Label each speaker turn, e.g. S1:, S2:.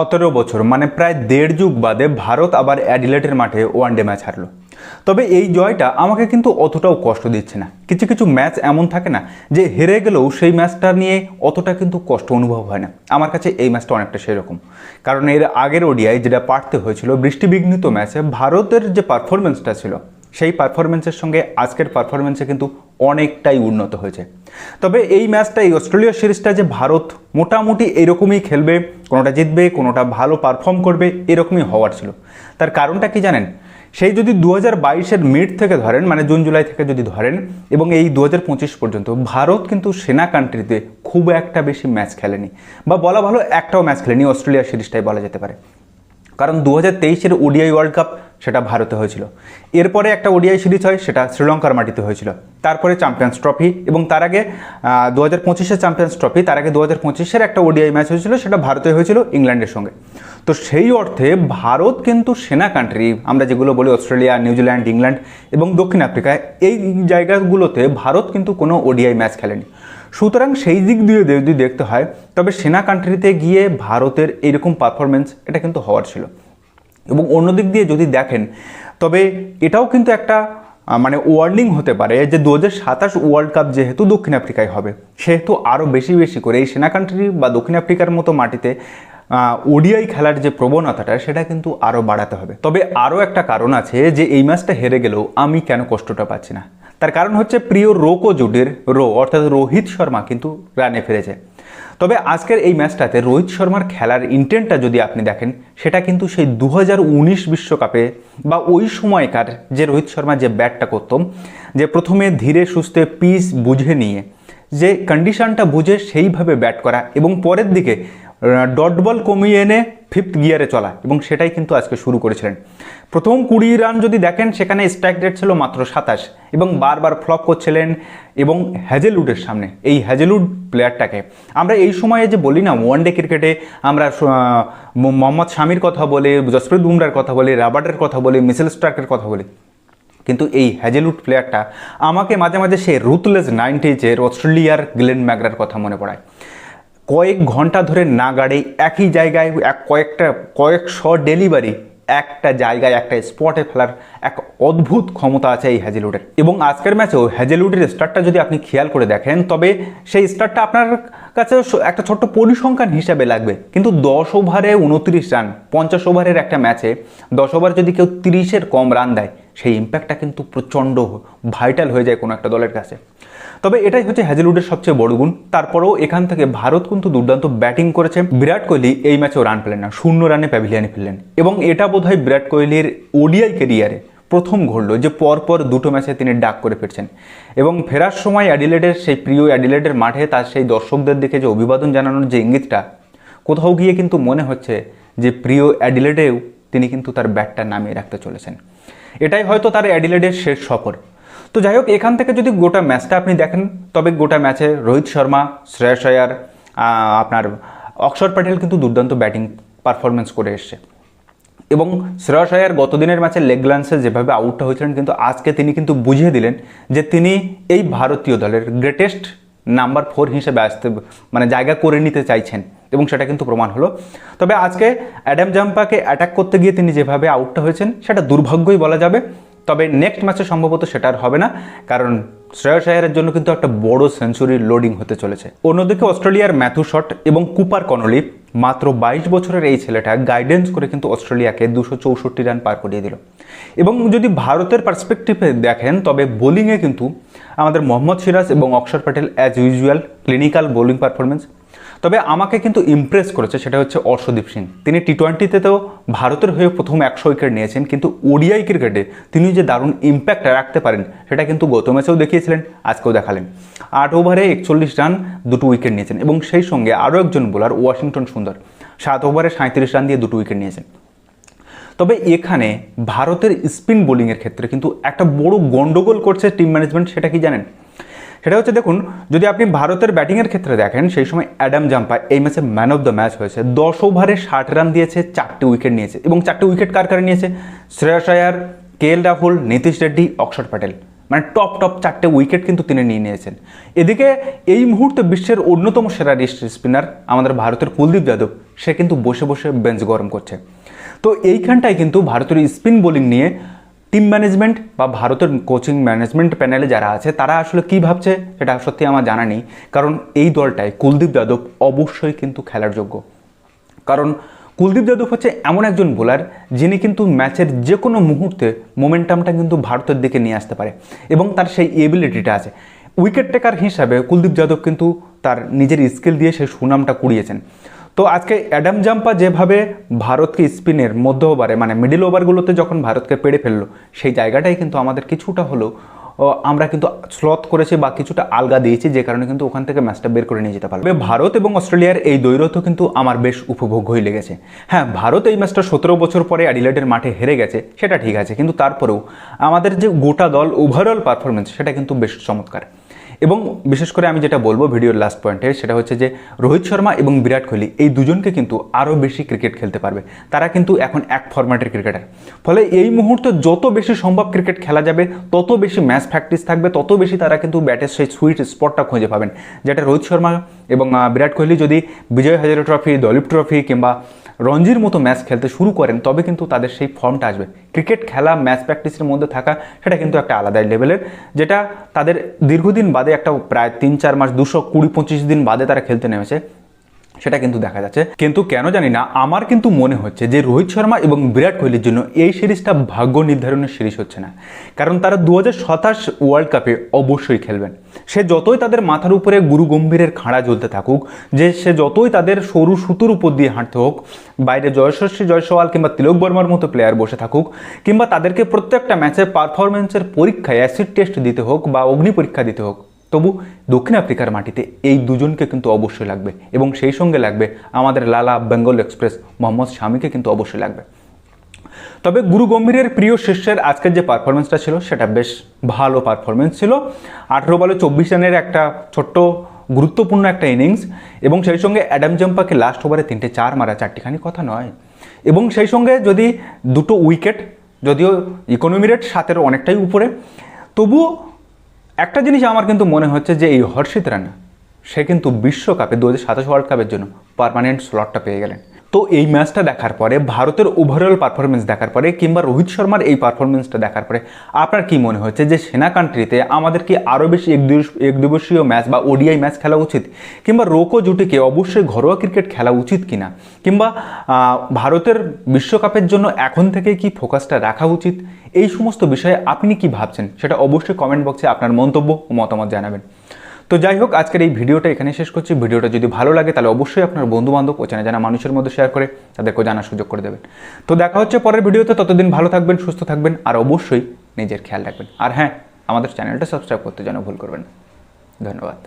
S1: সতেরো বছর মানে প্রায় দেড় যুগ বাদে ভারত আবার অ্যাডিলেটের মাঠে ওয়ানডে ম্যাচ হারলো। তবে এই জয়টা আমাকে কিন্তু অতটাও কষ্ট দিচ্ছে না। কিছু কিছু ম্যাচ এমন থাকে না যে হেরে গেলেও সেই ম্যাচটা নিয়ে অতটা কিন্তু কষ্ট অনুভব হয় না। আমার কাছে এই ম্যাচটা অনেকটা সেরকম। কারণ এর আগের ওডিআই যেটা পারতে হয়েছিল, বৃষ্টিবিঘ্নিত ম্যাচে ভারতের যে পারফরমেন্সটা ছিল, সেই পারফরমেন্সের সঙ্গে আজকের পারফরমেন্সে কিন্তু অনেকটাই উন্নত হয়েছে। তবে এই ম্যাচটা এই অস্ট্রেলিয়া সিরিজটা যে ভারত মোটামুটি এরকমই খেলবে, কোনোটা জিতবে, কোনোটা ভালো পারফর্ম করবে, এরকমই হওয়ার ছিল। তার কারণটা কি জানেন? সেই যদি দু হাজার বাইশের মিড থেকে ধরেন মানে জুন, জুলাই থেকে যদি ধরেন, এবং এই দু হাজার পঁচিশ পর্যন্ত, ভারত কিন্তু সেনা কান্ট্রিতে খুব একটা বেশি ম্যাচ খেলেনি। বা বলা ভালো একটাও ম্যাচ খেলেনি, অস্ট্রেলিয়া সিরিজটাই বলা যেতে পারে। কারণ দু হাজার তেইশের ওডিআই ওয়ার্ল্ড কাপ সেটা ভারতে হয়েছিল। এরপরে একটা ওডিআই সিরিজ হয়, সেটা শ্রীলঙ্কার মাটিতে হয়েছিল। তারপরে চ্যাম্পিয়ন্স ট্রফি এবং তার আগে দু হাজার পঁচিশের চ্যাম্পিয়ন্স ট্রফি তার আগে দু হাজার পঁচিশের একটা ওডিআই ম্যাচ হয়েছিল, সেটা ভারতে হয়েছিল ইংল্যান্ডের সঙ্গে। তো সেই অর্থে ভারত কিন্তু সেনা কান্ট্রি আমরা যেগুলো বলি অস্ট্রেলিয়া নিউজিল্যান্ড ইংল্যান্ড এবং দক্ষিণ আফ্রিকা, এই জায়গাগুলোতে ভারত কিন্তু কোনো ওডিআই ম্যাচ খেলেনি। সুতরাং সেই দিক দিয়ে যদি দেখতে হয়, তবে সেনা কান্ট্রিতে গিয়ে ভারতের এরকম পারফরমেন্স এটা কিন্তু হওয়ার ছিল। এবং অন্য দিক দিয়ে যদি দেখেন, তবে এটাও কিন্তু একটা মানে ওয়ার্নিং হতে পারে যে দু হাজার সাতাশ ওয়ার্ল্ড কাপ যেহেতু দক্ষিণ আফ্রিকায় হবে, সেহেতু আরও বেশি বেশি করে এই সেনা কান্ট্রি বা দক্ষিণ আফ্রিকার মতো মাটিতে ওডিআই খেলার যে প্রবণতাটা, সেটা কিন্তু আরও বাড়াতে হবে। তবে আরও একটা কারণ আছে যে এই ম্যাচটা হেরে গেলেও আমি কেন কষ্টটা পাচ্ছি না। তার কারণ হচ্ছে প্রিয় রোকো জুডির রো, অর্থাৎ রোহিত শর্মা কিন্তু রানে ফিরেছে। তবে আজকের এই ম্যাচটাতে রোহিত শর্মার খেলার ইন্টেন্টটা যদি আপনি দেখেন, সেটা কিন্তু সেই দু বিশ্বকাপে বা ওই সময়কার যে রোহিত শর্মা যে ব্যাটটা করতম, যে প্রথমে ধীরে সুস্থে পিস বুঝে নিয়ে, যে কন্ডিশনটা বুঝে সেইভাবে ব্যাট করা এবং পরের দিকে ডট বল কমিয়ে এনে ফিফথ গিয়ারে চলা, এবং সেটাই কিন্তু আজকে শুরু করেছিলেন। প্রথম কুড়ি রান যদি দেখেন, সেখানে স্ট্রাইক রেট ছিল মাত্র সাতাশ, এবং বারবার ফ্লপ করছিলেন, এবং হ্যাজেলউডের সামনে, এই হ্যাজেলউড প্লেয়ারটাকে আমরা এই সময়ে যে বলি না ওয়ানডে ক্রিকেটে আমরা মোহাম্মদ শামির কথা বলি, জসপ্রীত বুমরার কথা বলি, রাবার্টের কথা বলি, মিসেল স্টার্কের কথা বলি, কিন্তু এই হ্যাজেলউড প্লেয়ারটা আমাকে মাঝে মাঝে সেই রুথলেস নাইনটিজের অস্ট্রেলিয়ার গ্লেন ম্যাগরার কথা মনে পড়ায়। কয়েক ঘণ্টা ধরে না গাড়ে একই জায়গায় এক কয়েকটা, কয়েকশো ডেলিভারি, একটা জায়গায়, একটা স্পটে ফেলার এক অদ্ভুত ক্ষমতা আছে এই হ্যাজেলউডের। এবং আজকের ম্যাচেও হ্যাজেলউডের স্টারটা যদি আপনি খেয়াল করে দেখেন, তবে সেই স্টারটা আপনার কাছে একটা ছোট্ট পরিসংখ্যান হিসাবে লাগবে। কিন্তু দশ ওভারে উনত্রিশ রান, পঞ্চাশ ওভারের একটা ম্যাচে দশ ওভার যদি কেউ তিরিশের কম রান দেয়, সেই ইম্প্যাক্টটা কিন্তু প্রচণ্ড ভাইটাল হয়ে যায় কোনো একটা দলের কাছে। তবে এটাই হচ্ছে হ্যাজেলউডের সবচেয়ে বড় গুণ। তারপরেও এখান থেকে ভারত কিন্তু দুর্দান্ত ব্যাটিং করেছে। বিরাট কোহলি এই ম্যাচেও রান পেলেন না, শূন্য রানে প্যাভিলিয়ানে ফিরলেন। এবং এটা বোধহয় বিরাট কোহলির ওডিআই কেরিয়ারে প্রথম ঘটলো, যে পরপর দুটো ম্যাচে তিনি ডাক করে ফিরছেন। এবং ফেরার সময় অ্যাডিলেডের, সেই প্রিয় অ্যাডিলেডের মাঠে তার সেই দর্শকদের দিকে যে অভিবাদন জানানোর যে ইঙ্গিতটা, কোথাও গিয়ে কিন্তু মনে হচ্ছে যে প্রিয় অ্যাডিলেডেও তিনি কিন্তু তার ব্যাটটা নামিয়ে রাখতে চলেছেন। এটাই হয়তো তার অ্যাডিলেডের শেষ সফর। তো যাই হোক, এখান থেকে যদি গোটা ম্যাচটা আপনি দেখেন, তবে গোটা ম্যাচে রোহিত শর্মা, শ্রেয়স আয়ার আপনার অক্ষর প্যাটেল কিন্তু দুর্দান্ত ব্যাটিং পারফরমেন্স করে এসছে। এবং শ্রেয়স আয়ার গতদিনের ম্যাচে লেগ গ্লান্সে যেভাবে আউটটা হয়েছিলেন, কিন্তু আজকে তিনি কিন্তু বুঝিয়ে দিলেন যে তিনি এই ভারতীয় দলের গ্রেটেস্ট নাম্বার ফোর হিসেবে আসতে মানে জায়গা করে নিতে চাইছেন, এবং সেটা কিন্তু প্রমাণ হলো। তবে আজকে অ্যাডাম জাম্পাকে অ্যাটাক করতে গিয়ে তিনি যেভাবে আউটটা হয়েছেন, সেটা দুর্ভাগ্যই বলা যাবে। তবে নেক্সট ম্যাচে সম্ভবত সেটা আর হবে না, কারণ শ্রেয়স আয়ারের জন্য কিন্তু একটা বড় সেঞ্চুরি লোডিং হতে চলেছে। অন্যদিকে অস্ট্রেলিয়ার ম্যাথু শট এবং কুপার কনলি মাত্র বাইশ বছরের এই ছেলেটা গাইডেন্স করে কিন্তু অস্ট্রেলিয়াকে দুশো চৌষট্টি রান পার করিয়ে দিল। এবং যদি ভারতের পার্সপেক্টিভে দেখেন, তবে বোলিংয়ে কিন্তু আমাদের মোহাম্মদ সিরাজ এবং Axar Patel as usual clinical bowling performance তবে আমাকে কিন্তু ইমপ্রেস করেছে সেটা হচ্ছে অর্শদীপ সিং তিনি টি টোয়েন্টিতে তো ভারতের হয়ে প্রথম একশো উইকেট নিয়েছেন, কিন্তু ওডিআই ক্রিকেটে তিনি যে দারুণ ইম্প্যাক্ট রাখতে পারেন, সেটা কিন্তু গত ম্যাচেও দেখিয়েছিলেন, আজকেও দেখালেন। আট ওভারে একচল্লিশ রান, দুটো উইকেট নিয়েছেন এবং সেই সঙ্গে আরও একজন বোলার ওয়াশিংটন সুন্দর, সাত ওভারে সাঁত্রিশ রান দিয়ে দুটো উইকেট নিয়েছেন। তবে এখানে ভারতের স্পিন বোলিংয়ের ক্ষেত্রে কিন্তু একটা বড় গন্ডগোল করছে টিম ম্যানেজমেন্ট, সেটা কি জানেন? সেটা হচ্ছে দেখুন, যদি আপনি ভারতের ব্যাটিংয়ের ক্ষেত্রে দেখেন, সেই সময় অ্যাডাম জাম্পা এই ম্যাচে ম্যান অফ দ্য ম্যাচ হয়েছে। দশ ওভারে ষাট রান দিয়েছে, চারটে উইকেট নিয়েছে। এবং চারটে উইকেট কার কারে নিয়েছে? শ্রেয়স আয়ার, কে এল রাহুল, নীতিশ রেড্ডি, অক্ষর প্যাটেল। মানে টপ টপ চারটে উইকেট কিন্তু তিনি নিয়ে নিয়েছেন। এদিকে এই মুহূর্তে বিশ্বের অন্যতম সেরা স্পিনার আমাদের ভারতের কুলদীপ যাদব, সে কিন্তু বসে বসে বেঞ্চ গরম করছে। তো এইখানটায় কিন্তু ভারতের স্পিন বোলিং নিয়ে টিম ম্যানেজমেন্ট বা ভারতের কোচিং ম্যানেজমেন্ট প্যানেলে যারা আছে, তারা আসলে কী ভাবছে সেটা সত্যি আমার জানা নেই। কারণ এই দলটায় কুলদীপ যাদব অবশ্যই কিন্তু খেলার যোগ্য। কারণ কুলদীপ যাদব হচ্ছে এমন একজন বোলার যিনি কিন্তু ম্যাচের যে কোনো মুহূর্তে মোমেন্টামটা কিন্তু ভারতের দিকে নিয়ে আসতে পারে এবং তার সেই এবিলিটিটা আছে। উইকেট টেকার হিসাবে কুলদীপ যাদব কিন্তু তার নিজের স্কিল দিয়ে সেই সুনামটা কুড়িয়েছেন। তো আজকে অ্যাডাম জাম্পা যেভাবে ভারতকে স্পিনের মধ্য ওভারে মানে মিডিল ওভারগুলোতে যখন ভারতকে পেড়ে ফেলল, সেই জায়গাটাই কিন্তু আমাদের কিছুটা হলেও আমরা কিন্তু স্লথ করেছি বা কিছুটা আলগা দিয়েছি, যে কারণে কিন্তু ওখান থেকে ম্যাচটা বের করে নিয়ে যেতে পারবে ভারত এবং অস্ট্রেলিয়ার এই দ্বৈরথ কিন্তু আমার বেশ উপভোগ্যই লেগেছে। হ্যাঁ ভারত এই ম্যাচটা সতেরো বছর পরে অ্যাডিলেডের মাঠে হেরে গেছে, সেটা ঠিক আছে, কিন্তু তারপরেও আমাদের যে গোটা দল ওভারঅল পারফরমেন্স সেটা কিন্তু বেশ চমৎকার। এবং বিশেষ করে আমি যেটা বলব ভিডিওর লাস্ট পয়েন্টে সেটা হচ্ছে যে রোহিত শর্মা এবং বিরাট কোহলি এই দুজনকে কিন্তু আরও বেশি ক্রিকেট খেলতে পারবে। তারা কিন্তু এখন এক ফরম্যাটের ক্রিকেটার ফলে এই মুহূর্তে যত বেশি সম্ভব ক্রিকেট খেলা যাবে, তত বেশি ম্যাচ প্র্যাকটিস থাকবে, তত বেশি তারা কিন্তু ব্যাটের সেই সুইট স্পটটা খুঁজে পাবেন। যেটা রোহিত শর্মা এবং বিরাট কোহলি যদি বিজয় হাজারে ট্রফি দলীপ ট্রফি কিংবা রঞ্জির মতো ম্যাচ খেলতে শুরু করেন, তবে কিন্তু তাদের সেই ফর্মটা আসবে। ক্রিকেট খেলা ম্যাচ প্র্যাকটিসের মধ্যে থাকা, সেটা কিন্তু একটা আলাদা লেভেলের যেটা তাদের দীর্ঘদিন বাদে একটা প্রায় তিন চার মাস, দুশো কুড়ি পঁচিশ দিন বাদে তারা খেলতে নেমেছে। সেটা কিন্তু দেখা যাচ্ছে। কিন্তু কেন জানি না, আমার কিন্তু মনে হচ্ছে যে রোহিত শর্মা এবং বিরাট কোহলির জন্য এই সিরিজটা ভাগ্য নির্ধারণের সিরিজ হচ্ছে না। কারণ তারা দু হাজার সাতাশ ওয়ার্ল্ড কাপে অবশ্যই খেলবেন। সে যতই তাদের মাথার উপরে গুরু গম্ভীরের খাঁড়া জ্বলতে থাকুক, যে সে যতই তাদের সরু সুতোর উপর দিয়ে হাঁটতে হোক, বাইরে জয়শস্বী জয়সওয়াল কিংবা তিলক বর্মার মতো প্লেয়ার বসে থাকুক, কিংবা তাদেরকে প্রত্যেকটা ম্যাচে পারফরমেন্সের পরীক্ষায় অ্যাসিড টেস্ট দিতে হোক বা অগ্নি পরীক্ষা দিতে হোক তবু দক্ষিণ আফ্রিকার মাটিতে এই দুজনকে কিন্তু অবশ্যই লাগবে এবং সেই সঙ্গে লাগবে আমাদের লালা বেঙ্গল এক্সপ্রেস, মোহাম্মদ শামিকে কিন্তু অবশ্যই লাগবে। তবে গুরু গম্ভীরের প্রিয় শিষ্যের আজকের যে পারফরমেন্সটা ছিল, সেটা বেশ ভালো পারফরমেন্স ছিল। আঠেরো বলে চব্বিশ রানের একটা ছোট্ট গুরুত্বপূর্ণ একটা ইনিংস এবং সেই সঙ্গে অ্যাডাম জাম্পাকে লাস্ট ওভারে তিনটে চার মারা চারটিখানি কথা নয়। এবং সেই সঙ্গে যদি দুটো উইকেট যদিও ইকোনমি রেট সাতের অনেকটাই উপরে, তবুও একটা জিনিস আমার কিন্তু মনে হচ্ছে যে এই হর্ষিত রানা, সে কিন্তু বিশ্বকাপে দু হাজার সাতাশ ওয়ার্ল্ড কাপের জন্য পারমানেন্ট স্লটটা পেয়ে গেলেন। তো এই ম্যাচটা দেখার পরে, ভারতের ওভারঅল পারফরমেন্স দেখার পরে কিংবা রোহিত শর্মার এই পারফরমেন্সটা দেখার পরে, আপনার কি মনে হচ্ছে যে সেনা কান্ট্রিতে আমাদের কি আরও বেশি এক দিবসীয় ম্যাচ বা ওডিআই ম্যাচ খেলা উচিত? কিংবা রোকো জুটিকে অবশ্যই ঘরোয়া ক্রিকেট খেলা উচিত কিনা? কিংবা ভারতের বিশ্বকাপের জন্য এখন থেকে কি ফোকাসটা রাখা উচিত? এই সমস্ত বিষয়ে আপনি কি ভাবছেন? সেটা অবশ্যই কমেন্ট বক্সে আপনার মন্তব্য ও মতামত জানাবেন। তো যাই হোক, আজকের এই ভিডিওটা এখানে শেষ করছি। ভিডিওটা যদি ভালো লাগে, তাহলে অবশ্যই আপনার বন্ধুবান্ধব ও চেনা জানা মানুষের মধ্যে শেয়ার করে তাদেরকেও জানার সুযোগ করে দেবেন। তো দেখা হচ্ছে পরের ভিডিওতে। ততদিন ভালো থাকবেন, সুস্থ থাকবেন, আর অবশ্যই নিজের খেয়াল রাখবেন। আর হ্যাঁ আমাদের চ্যানেলটা সাবস্ক্রাইব করতে যেন ভুল করবেন। ধন্যবাদ।